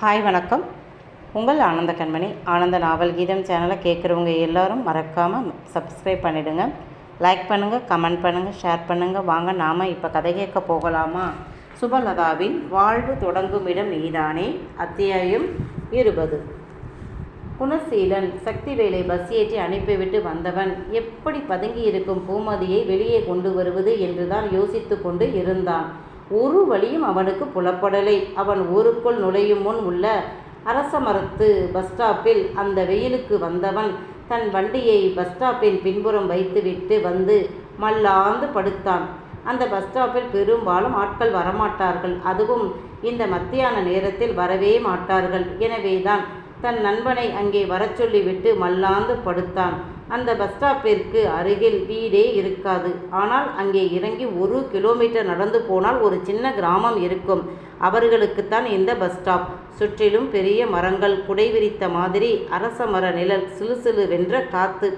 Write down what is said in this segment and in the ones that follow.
Hi வணக்கம். உங்கள் ஆனந்த கண்மணி. ஆனந்த நாவல் கீதம் சேனலை கேட்குறவங்க எல்லாரும் மறக்காமல் சப்ஸ்கிரைப் பண்ணிவிடுங்க லைக் பண்ணுங்கள் கமெண்ட் பண்ணுங்கள் ஷேர் பண்ணுங்கள் வாங்க நாம் இப்போ கதை கேட்க போகலாமா? சுபலதாவின் வாழ்வு தொடங்கும் இடம் நீதானே அத்தியாயம் இருபது. குணசீலன் சக்திவேலை பஸ் ஏற்றி அனுப்பிவிட்டு வந்தவன் எப்படி பதுங்கி இருக்கும் பூமதியை வெளியே கொண்டு வருவது என்றுதான் யோசித்து கொண்டு இருந்தான். ஒரு வழியும் அவனுக்கு புலப்படலை. அவன் ஊருக்குள் நுழையும் முன் உள்ள அரச மரத்து பஸ் ஸ்டாப்பில் அந்த வெயிலுக்கு வந்தவன் தன் வண்டியை பஸ் ஸ்டாப்பின் பின்புறம் வைத்துவிட்டு வந்து மல்லாந்து படுத்தான். அந்த பஸ் ஸ்டாப்பில் பெரும்பாலும் ஆட்கள் வரமாட்டார்கள். அதுவும் இந்த மத்தியான நேரத்தில் வரவே மாட்டார்கள். எனவேதான் தன் நண்பனை அங்கே வரச் சொல்லிவிட்டு மல்லாந்து படுத்தான். அந்த பஸ் ஸ்டாப்பிற்கு அருகில் வீடே இருக்காது. ஆனால் அங்கே இறங்கி ஒரு கிலோமீட்டர் நடந்து போனால் ஒரு சின்ன கிராமம் இருக்கும். அவர்களுக்குத்தான் இந்த பஸ் ஸ்டாப் சுற்றிலும் பெரிய மரங்கள் குடை விரித்த மாதிரி அரச மர நிழல் சிலு வென்ற காத்து.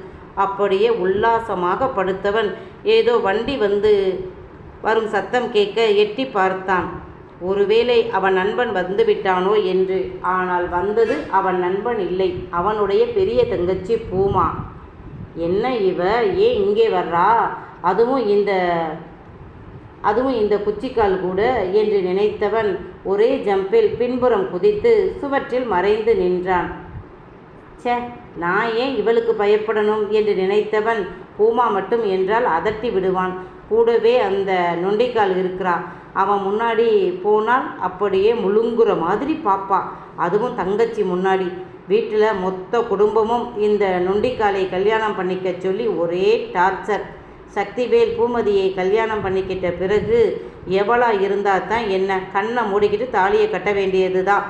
அப்படியே உல்லாசமாக படுத்தவன் ஏதோ வண்டி வந்து வரும் சத்தம் கேட்க எட்டி பார்த்தான். ஒருவேளை அவன் நண்பன் வந்து விட்டானோ என்று. ஆனால் வந்தது அவன் நண்பன் இல்லை. அவனுடைய பெரிய தங்கச்சி பூமா. என்ன இவ ஏன் இங்கே வர்றா? அதுவும் இந்த அதுவும் இந்த குச்சிக்கால் கூட என்று நினைத்தவன் ஒரே ஜம்பில் பின்புறம் குதித்து சுவற்றில் மறைந்து நின்றான். ச்சே நான் ஏன் இவளுக்கு பயப்படணும் என்று நினைத்தவன் பூமா மட்டும் என்றால் அதட்டி விடுவான். கூடவே அந்த நொண்டிக்கால் இருக்கிறாள் அவன் முன்னாடி போனால் அப்படியே முழுங்குற மாதிரி பாப்பா அதுவும் தங்கச்சி முன்னாடி. வீட்டில் மொத்த குடும்பமும் இந்த நொண்டிக்காலை கல்யாணம் பண்ணிக்க சொல்லி ஒரே டார்ச்சர். சக்திவேல் பூமதியை கல்யாணம் பண்ணிக்கிட்ட பிறகு எவளா இருந்தால் தான் என்ன? கண்ணை மூடிக்கிட்டு தாலியை கட்ட வேண்டியது தான்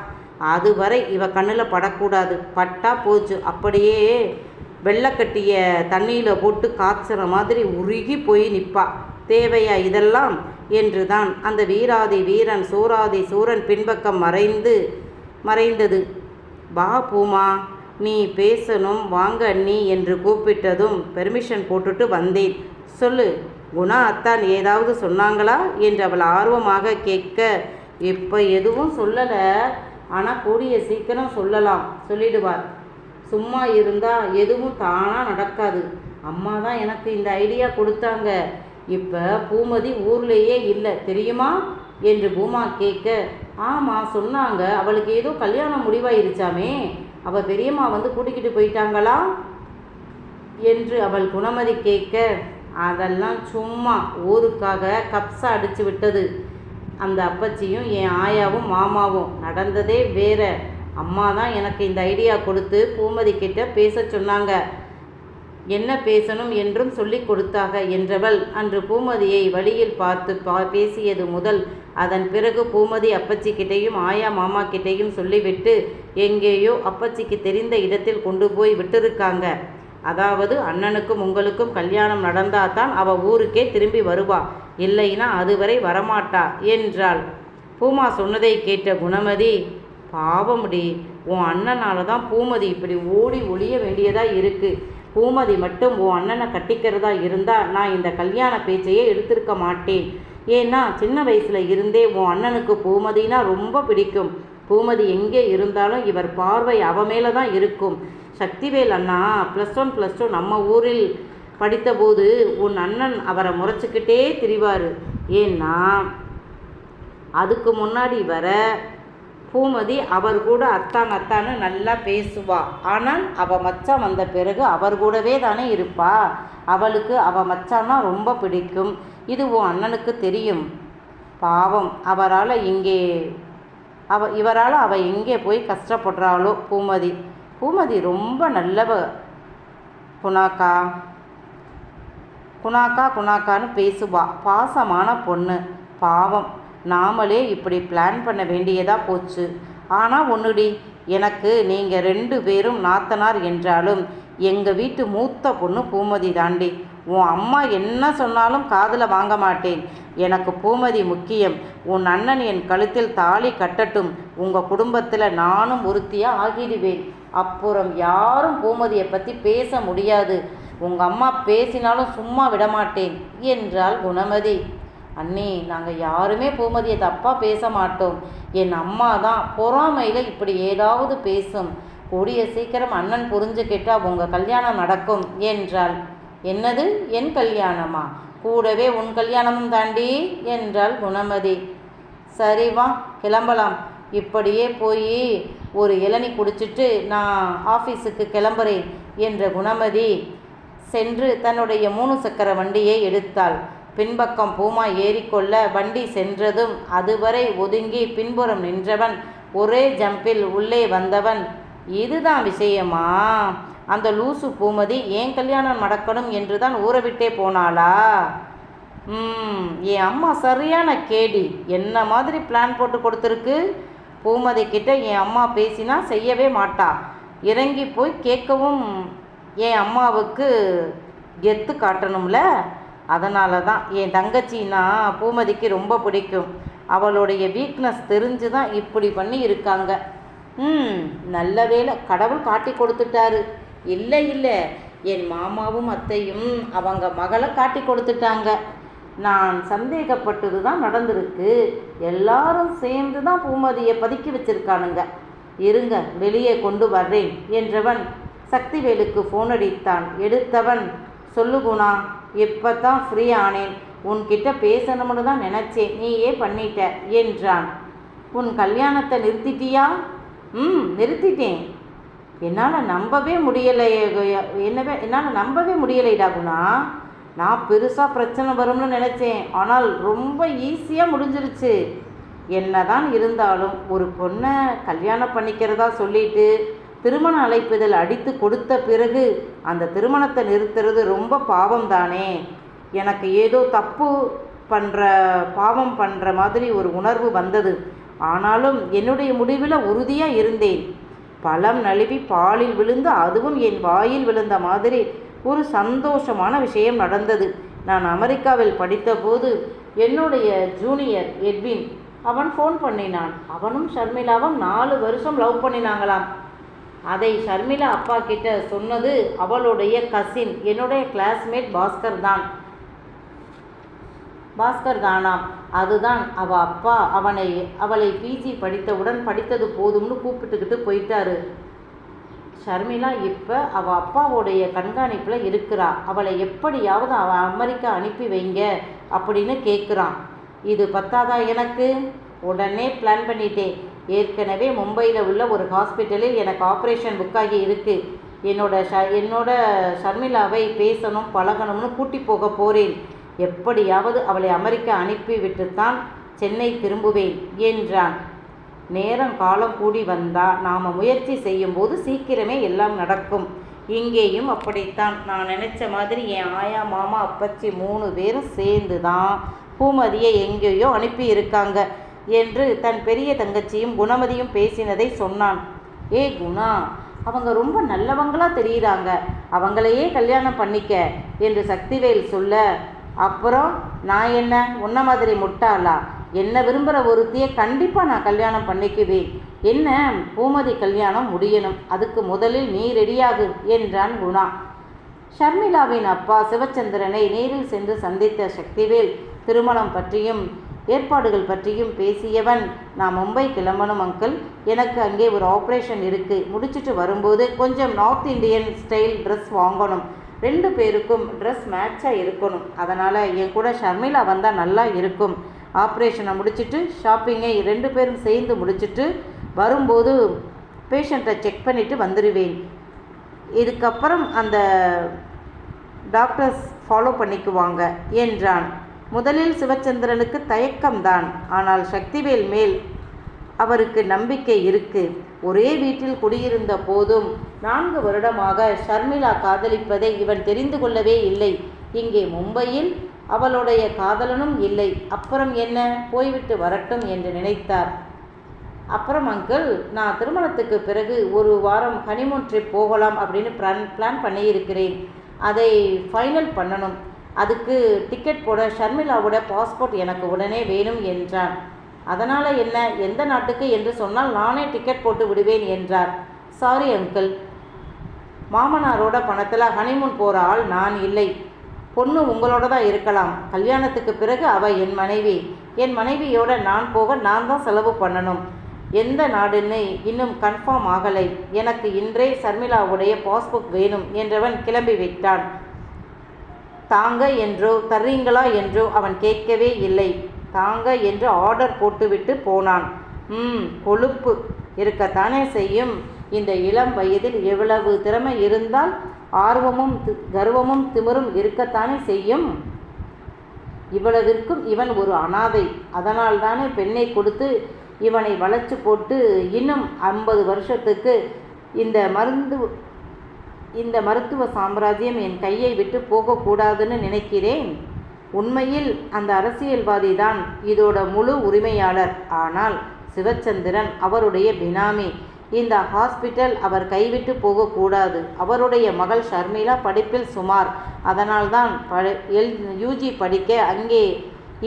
அதுவரை இவ கண்ணில் படக்கூடாது. பட்டா போச்சு. அப்படியே வெள்ளக்கட்டிய தண்ணியில் போட்டு காய்ச்சுற மாதிரி உருகி போய் நிற்பா தேவையா இதெல்லாம்? என்று தான் அந்த வீராதி வீரன் சூராதி சூரன் பின்பக்கம் மறைந்து மறைந்தது. வா பூமா நீ பேசணும் வாங்க அண்ணி என்று கூப்பிட்டதும் பெர்மிஷன் போட்டுட்டு வந்தேன். சொல்லு குணா அத்தான் ஏதாவது சொன்னாங்களா என்று அவள் ஆர்வமாக கேட்க இப்போ எதுவும் சொல்லலை. ஆனால் கூடிய சீக்கிரம் சொல்லலாம் சொல்லிடுவார். சும்மா இருந்தால் எதுவும் தானாக நடக்காது. அம்மா தான் எனக்கு இந்த ஐடியா கொடுத்தாங்க. இப்போ பூமதி ஊர்லேயே இல்லை தெரியுமா? என்று பூமா கேட்க ஆமாம் சொன்னாங்க. அவளுக்கு ஏதோ கல்யாணம் முடிவாயிருச்சாமே. அவள் பெரியம்மா வந்து கூட்டிக்கிட்டு போயிட்டாங்களா? என்று அவள் குணமதி கேட்க அதெல்லாம் சும்மா ஊருக்காக கப்ஸா அடித்து விட்டது. அந்த அப்பச்சியும் என் ஆயாவும் மாமாவும் நடந்ததே வேற. அம்மா தான் எனக்கு இந்த ஐடியா கொடுத்து பூமதி கிட்ட பேச சொன்னாங்க. என்ன பேசணும் என்றும் சொல்லி கொடுத்தாக என்றவள் அன்று பூமதியை வழியில் பார்த்து பா பேசியது முதல் அதன் பிறகு பூமதி அப்பச்சி கிட்டேயும் ஆயா மாமா கிட்டேயும் சொல்லிவிட்டு எங்கேயோ அப்பச்சிக்கு தெரிந்த இடத்தில் கொண்டு போய் விட்டிருக்காங்க. அதாவது அண்ணனுக்கும் உங்களுக்கும் கல்யாணம் நடந்தாதான் அவ ஊருக்கே திரும்பி வருவா. இல்லைன்னா அதுவரை வரமாட்டா என்றாள். பூமா சொன்னதை கேட்ட குணமதி பாவமுடி உன் அண்ணனால தான் பூமதி இப்படி ஓடி ஒளிய வேண்டியதாக இருக்குது பூமதி மட்டும் உன் அண்ணனை கட்டிக்கிறதா இருந்தால் நான் இந்த கல்யாண பேச்சையே எடுத்திருக்க மாட்டேன். ஏன்னா சின்ன வயசில் இருந்தே உன் அண்ணனுக்கு பூமதினா ரொம்ப பிடிக்கும். பூமதி எங்கே இருந்தாலும் இவர் பார்வை அவ மேலே தான் இருக்கும். சக்திவேல் அண்ணா ப்ளஸ் ஒன் ப்ளஸ் டூ நம்ம ஊரில் படித்தபோது உன் அண்ணன் அவரை முறைச்சிக்கிட்டே திரிவார். ஏன்னா அதுக்கு முன்னாடி வர பூமதி அவர் கூட அத்தான் அத்தான்னு நல்லா பேசுவா. ஆனால் அவள் மச்சான் வந்த பிறகு அவர் கூடவே தானே இருப்பா. அவளுக்கு அவள் மச்சான்னா ரொம்ப பிடிக்கும். இது உன் அண்ணனுக்கு தெரியும். பாவம் அவரால் இங்கே அவ இவரால் அவள் எங்கே போய் கஷ்டப்படுறாளோ? பூமதி பூமதி ரொம்ப நல்லவ. குணாக்கா குணாக்கா குணாக்கான்னு பேசுவா. பாசமான பொண்ணு. பாவம் நாமளே இப்படி பிளான் பண்ண வேண்டியதாக போச்சு. ஆனால் ஒன்றுடி எனக்கு நீங்கள் ரெண்டு பேரும் நாத்தனார் என்றாலும் எங்கள் வீட்டு மூத்த பொண்ணு பூமதி தாண்டி. உன் அம்மா என்ன சொன்னாலும் காதில் வாங்க மாட்டேன். எனக்கு பூமதி முக்கியம். உன் அண்ணன் என் கழுத்தில் தாலி கட்டட்டும். உங்கள் குடும்பத்தில் நானும் ஒருத்தியாக ஆகிடுவேன். அப்புறம் யாரும் பூமதியை பற்றி பேச முடியாது. உங்கள் அம்மா பேசினாலும் சும்மா விடமாட்டேன் என்றாள் குணமதி. அண்ணி நாங்கள் யாருமே பூமதியை தப்பாக பேச மாட்டோம். என் அம்மா தான் பொறாமையில் இப்படி ஏதாவது பேசும். கூடிய சீக்கிரம் அண்ணன் புரிஞ்சுக்கிட்டா உங்கள் கல்யாணம் நடக்கும் என்றாள் என்னது? என் கல்யாணமா? கூடவே உன் கல்யாணமும் தாண்டி என்றாள் குணமதி. சரி வா கிளம்பலாம். இப்படியே போய் ஒரு இளநி குடிச்சிட்டு நான் ஆஃபீஸுக்கு கிளம்புறேன் என்ற குணமதி சென்று தன்னுடைய மூணு சக்கர வண்டியை எடுத்தாள். பின்பக்கம் பூமா ஏறிக்கொள்ள வண்டி சென்றதும் அதுவரை ஒதுங்கி பின்புறம் நின்றவன் ஒரே ஜம்பில் உள்ளே வந்தவன். இதுதான் விஷயமா? அந்த லூசு பூமதி ஏன் கல்யாணம் நடக்கணும்? என்று தான் ஊற விட்டே போனாளா? ம் என் அம்மா சரியான கேடி. என்ன மாதிரி பிளான் போட்டு கொடுத்துருக்கு? பூமதி கிட்ட என் அம்மா பேசினா செய்யவே மாட்டா. இறங்கி போய் கேட்கவும் என் அம்மாவுக்கு கெத்து காட்டணும்ல? அதனால தான் என் தங்கச்சின்னா பூமதிக்கு ரொம்ப பிடிக்கும். அவளுடைய வீக்னஸ் தெரிஞ்சு தான் இப்படி பண்ணி இருக்காங்க ம் நல்ல வேளை கடவுள் காட்டி கொடுத்துட்டாரு. இல்லை இல்லை. என் மாமாவும் அத்தையும் அவங்க மகளை காட்டி கொடுத்துட்டாங்க. நான் சந்தேகப்பட்டது தான் நடந்திருக்கு. எல்லாரும் சேர்ந்து தான் பூமதியை பதுக்கி வச்சிருக்கானுங்க. இருங்க வெளியே கொண்டு வர்றேன் என்றவன் சக்திவேலுக்கு ஃபோன் அடித்தான். எடுத்தவன் சொல்லு குணா இப்போ தான் ஃப்ரீ ஆனேன்? உன்கிட்ட பேசணும்னு தான் நினச்சேன். நீயே பண்ணிட்ட என்றான். உன் கல்யாணத்தை நிறுத்திட்டியா? ம் நிறுத்திட்டேன். என்னால் நம்பவே முடியலை என்னவே என்னால் நம்பவே முடியலைடா குணா நான் பெருசாக பிரச்சனை வரும்னு நினச்சேன். ஆனால் ரொம்ப ஈஸியாக முடிஞ்சிருச்சு. என்னதான் இருந்தாலும் ஒரு பொண்ணை கல்யாணம் பண்ணிக்கிறதா சொல்லிட்டு திருமண அழைப்பிதழ் அடித்து கொடுத்த பிறகு அந்த திருமணத்தை நிறுத்துறது ரொம்ப பாவம் தானே எனக்கு ஏதோ தப்பு பண்ணுற பாவம் பண்ணுற மாதிரி ஒரு உணர்வு வந்தது. ஆனாலும் என்னுடைய முடிவில் உறுதியாக இருந்தேன். பழம் நழுவி பாலில் விழுந்து அதுவும் என் வாயில் விழுந்த மாதிரி ஒரு சந்தோஷமான விஷயம் நடந்தது. நான் அமெரிக்காவில் படித்தபோது என்னுடைய ஜூனியர் எட்வின் அவன் ஃபோன் பண்ணினான். அவனும் ஷர்மிளாவும் நாலு வருஷம் லவ் பண்ணினாங்களாம். அதை ஷர்மிளா அப்பா கிட்ட சொன்னது அவளுடைய கசின் என்னுடைய கிளாஸ்மேட் பாஸ்கர் தான். பாஸ்கர் தானாம் அதுதான் அவ அப்பா. அவனை அவளை பிஜி படித்தவுடன் படித்தது போதும்னு கூப்பிட்டுக்கிட்டு போயிட்டாரு. ஷர்மிளா இப்போ அவள் அப்பாவுடைய கண்காணிப்பில் இருக்கிறா. அவளை எப்படியாவது அவ அமெரிக்கா அனுப்பி வைங்க அப்படின்னு கேட்குறான் இது பத்தாதா எனக்கு? உடனே பிளான் பண்ணிட்டேன். ஏற்கனவே மும்பையில் உள்ள ஒரு ஹாஸ்பிட்டலில் எனக்கு ஆப்ரேஷன் புக்காகி இருக்குது என்னோட ஷ என்னோட ஷர்மிளாவை பேசணும் பழகணும்னு கூட்டி போக போகிறேன் எப்படியாவது அவளை அமெரிக்கா அனுப்பிவிட்டுத்தான் சென்னை திரும்புவேன் என்றான். நேரம் காலம் கூடி வந்தா நாம் முயற்சி செய்யும்போது சீக்கிரமே எல்லாம் நடக்கும். இங்கேயும் அப்படித்தான். நான் நினச்ச மாதிரி என் ஆயா மாமா அப்பச்சி மூணு பேரும் சேர்ந்து தான் பூமதியை எங்கேயோ அனுப்பி இருக்காங்க என்று தன் பெரிய தங்கச்சியும் குணமதியும் பேசினதை சொன்னான். ஏ குணா அவங்க ரொம்ப நல்லவங்களா தெரியுறாங்க. அவங்களையே கல்யாணம் பண்ணிக்க என்று சக்திவேல் சொல்ல அப்புறம் நான் என்ன? உன்ன மாதிரி முட்டாளா? என்ன விரும்புகிற ஒருத்தியை கண்டிப்பாக நான் கல்யாணம் பண்ணிக்குவேன். என்ன? பூமதி கல்யாணம் முடியணும். அதுக்கு முதலில் நீ ரெடியாகு என்றான் குணா. ஷர்மிளாவின் அப்பா சிவச்சந்திரனை நேரில் சென்று சந்தித்த சக்திவேல் திருமணம் பற்றியும் ஏற்பாடுகள் பற்றியும் பேசியவன் நான் மும்பை கிளம்பணும் அங்கிள் எனக்கு அங்கே ஒரு ஆப்ரேஷன் இருக்குது முடிச்சிட்டு வரும்போது கொஞ்சம் நார்த் இந்தியன் ஸ்டைல் ட்ரெஸ் வாங்கணும். ரெண்டு பேருக்கும் ட்ரெஸ் மேட்சாக இருக்கணும். அதனால் என் கூட ஷர்மிளா வந்தால் நல்லா இருக்கும். ஆப்ரேஷனை முடிச்சுட்டு ஷாப்பிங்கை ரெண்டு பேரும் சேர்ந்து முடிச்சிட்டு வரும்போது பேஷண்ட்டை செக் பண்ணிவிட்டு வந்துடுவேன் இதுக்கப்புறம் அந்த டாக்டர்ஸ் ஃபாலோ பண்ணிக்குவாங்க என்றான். முதலில் சிவச்சந்திரனுக்கு தயக்கம்தான். ஆனால் சக்திவேல் மேல் அவருக்கு நம்பிக்கை இருக்கு. ஒரே வீட்டில் குடியிருந்த போதும் நான்கு வருடமாக ஷர்மிளா காதலிப்பதை இவன் தெரிந்து கொள்ளவே இல்லை. இங்கே மும்பையில் அவளுடைய காதலனும் இல்லை. அப்புறம் என்ன? போய்விட்டு வரட்டும் என்று நினைத்தார். அப்புறம் அங்கிள் நான் திருமணத்துக்கு பிறகு ஒரு வாரம் ஹனிமூன் ட்ரிப் போகலாம் அப்படின்னு பிளான் பிளான் பண்ணியிருக்கிறேன். அதை ஃபைனல் பண்ணணும். அதுக்கு டிக்கெட் போட ஷர்மிளாவோட பாஸ்போர்ட் எனக்கு உடனே வேணும் என்றான். அதனால் என்ன? எந்த நாட்டுக்கு என்று சொன்னால் நானே டிக்கெட் போட்டு விடுவேன் என்றார். சாரி அங்கிள் மாமனாரோட பணத்தில் ஹனிமூன் போகிற ஆள் நான் இல்லை. பொண்ணு உங்களோட தான் இருக்கலாம். கல்யாணத்துக்கு பிறகு அவள் என் மனைவி. என் மனைவியோட நான் போக நான் தான் செலவு பண்ணணும். எந்த நாடுன்னு இன்னும் கன்ஃபார்ம் ஆகலை. எனக்கு இன்றே சர்மிளாவுடைய பாஸ்புக் வேணும் என்றவன் கிளம்பி விட்டான். தாங்க என்றோ தர்றீங்களா என்றோ அவன் கேட்கவே இல்லை. தாங்க என்று ஆர்டர் போட்டுவிட்டு போனான். ம் கொழுப்பு. இருக்கத்தானே செய்யும். இந்த இளம் வயதில் எவ்வளவு திறமை இருந்தால் ஆர்வமும் தி- கர்வமும் திமிரும் இருக்கத்தானே செய்யும்? இவ்வளவிற்கும் இவன் ஒரு அனாதை. அதனால் தானே பெண்ணை கொடுத்து இவனை வளைச்சு போட்டு இன்னும் ஐம்பது வருஷத்துக்கு இந்த மருந்து இந்த மருத்துவ சாம்ராஜ்யம் என் கையை விட்டு போகக்கூடாதுன்னு நினைக்கிறேன். உண்மையில் அந்த அரசியல்வாதி தான் இதோட முழு உரிமையாளர். ஆனால் சிவச்சந்திரன் அவருடைய பினாமி. இந்த ஹாஸ்பிட்டல் அவர் கைவிட்டு போகக்கூடாது அவருடைய மகள் ஷர்மிளா படிப்பில் சுமார். அதனால்தான் படி எல் யூஜி படிக்க அங்கே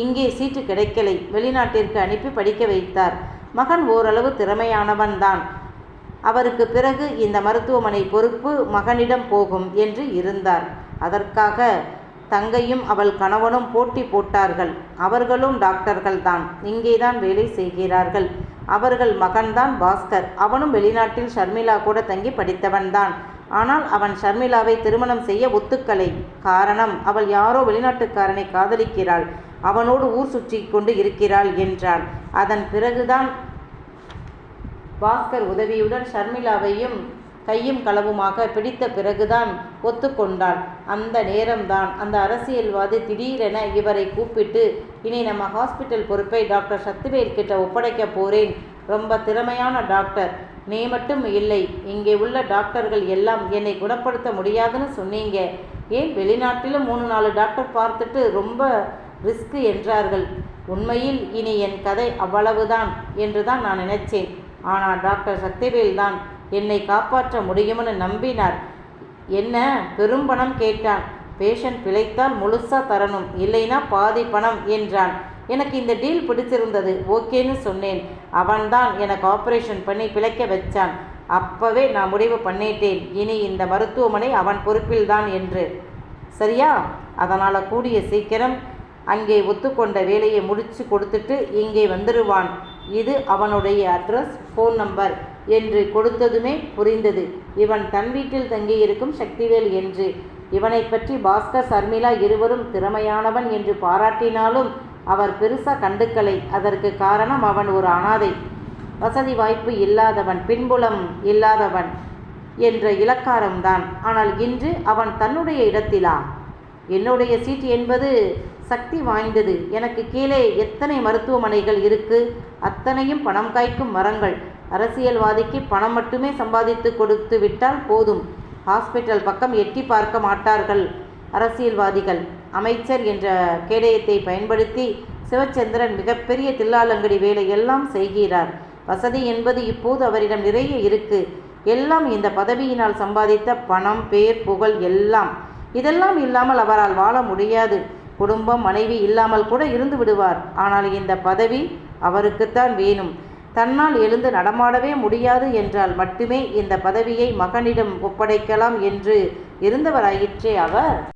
இங்கே சீட்டு கிடைக்கலை. வெளிநாட்டிற்கு அனுப்பி படிக்க வைத்தார். மகன் ஓரளவு திறமையானவன் தான் அவருக்கு பிறகு இந்த மருத்துவமனை பொறுப்பு மகனிடம் போகும் என்று இருந்தார். அதற்காக தங்கையும் அவள் கணவனும் போட்டி போட்டார்கள். அவர்களும் டாக்டர்கள் தான் இங்கேதான் வேலை செய்கிறார்கள். அவர்கள் மகன்தான் பாஸ்கர். அவனும் வெளிநாட்டில் ஷர்மிளா கூட தங்கி படித்தவன்தான். ஆனால் அவன் ஷர்மிளாவை திருமணம் செய்ய ஒத்துக்கலை. காரணம் அவள் யாரோ வெளிநாட்டுக்காரனை காதலிக்கிறாள். அவனோடு ஊர் சுற்றி கொண்டு இருக்கிறாள் என்றாள் அதன் பிறகுதான் பாஸ்கர் உதவியுடன் ஷர்மிளாவையும் கையும் களவுமாக பிடித்த பிறகுதான் ஒத்துக்கொண்டாள். அந்த நேரம்தான் அந்த அரசியல்வாதி திடீரென இவரை கூப்பிட்டு இனி நம்ம ஹாஸ்பிட்டல் பொறுப்பை டாக்டர் சக்திவேல் கிட்ட ஒப்படைக்க போறேன். ரொம்ப திறமையான டாக்டர். நீ மட்டும் இல்லை இங்கே உள்ள டாக்டர்கள் எல்லாம் என்னை குணப்படுத்த முடியாதுன்னு சொன்னீங்க. ஏன் வெளிநாட்டிலும் மூணு நாலு டாக்டர் பார்த்துட்டு ரொம்ப ரிஸ்க் என்றார்கள்? உண்மையில் இனி என் கதை அவ்வளவுதான் என்று தான் நான் நினைச்சேன். ஆனால் டாக்டர் சக்திவேல் தான் என்னை காப்பாற்ற முடியும்னு நம்பினார். என்ன? பெரும் பணம் கேட்டான். பேஷண்ட் பிழைத்தால் முழுசா தரணும். இல்லைனா பாதி பணம் என்றான். எனக்கு இந்த டீல் பிடிச்சிருந்தது ஓகேன்னு சொன்னேன். அவன்தான் எனக்கு ஆப்ரேஷன் பண்ணி பிழைக்க வச்சான். அப்பவே நான் முடிவு பண்ணிட்டேன். இனி இந்த மருத்துவமனை அவன் பொறுப்பில்தான் என்று. சரியா? அதனால் கூடிய சீக்கிரம் அங்கே ஒத்துக்கொண்ட வேலையை முடிச்சு கொடுத்துட்டு இங்கே வந்துடுவான் இது அவனுடைய அட்ரஸ் ஃபோன் நம்பர். என்று கொடுத்ததுமே புரிந்தது. இவன் தன் வீட்டில் தங்கியிருக்கும் சக்திவேல் என்று. இவனை பற்றி பாஸ்கர் சர்மிளா இருவரும் திறமையானவன் என்று பாராட்டினாலும் அவர் பெருசா கண்டுக்கலை. அதற்கு காரணம் அவன் ஒரு அனாதை. வசதி வாய்ப்பு இல்லாதவன் பின்புலம் இல்லாதவன் என்ற இலக்காரம்தான். ஆனால் இன்று அவன் தன்னுடைய இடத்திலா? என்னுடைய சீட் என்பது சக்தி வாய்ந்தது. எனக்கு கீழே எத்தனை மருத்துவமனைகள் இருக்கு? அத்தனையும் பணம் காய்க்கும் மரங்கள். அரசியல்வாதிக்கு பணம் மட்டுமே சம்பாதித்து கொடுத்து விட்டால் போதும். ஹாஸ்பிட்டல் பக்கம் எட்டி பார்க்க மாட்டார்கள் அரசியல்வாதிகள். அமைச்சர் என்ற கேடயத்தை பயன்படுத்தி சிவச்சந்திரன் மிகப்பெரிய தில்லாலங்கடி வேலையெல்லாம் செய்கிறார். வசதி என்பது இப்போது அவரிடம் நிறைய இருக்கு. எல்லாம் இந்த பதவியினால் சம்பாதித்த பணம் பேர் புகழ் எல்லாம். இதெல்லாம் இல்லாமல் அவரால் வாழ முடியாது. குடும்பம் மனைவி இல்லாமல் கூட இருந்து விடுவார். ஆனால் இந்த பதவி அவருக்குத்தான் வேணும். தன்னால் எழுந்து நடமாடவே முடியாது என்றால் மட்டுமே இந்த பதவியை மகனிடம் ஒப்படைக்கலாம் என்று இருந்தவராயிற்றே அவர்.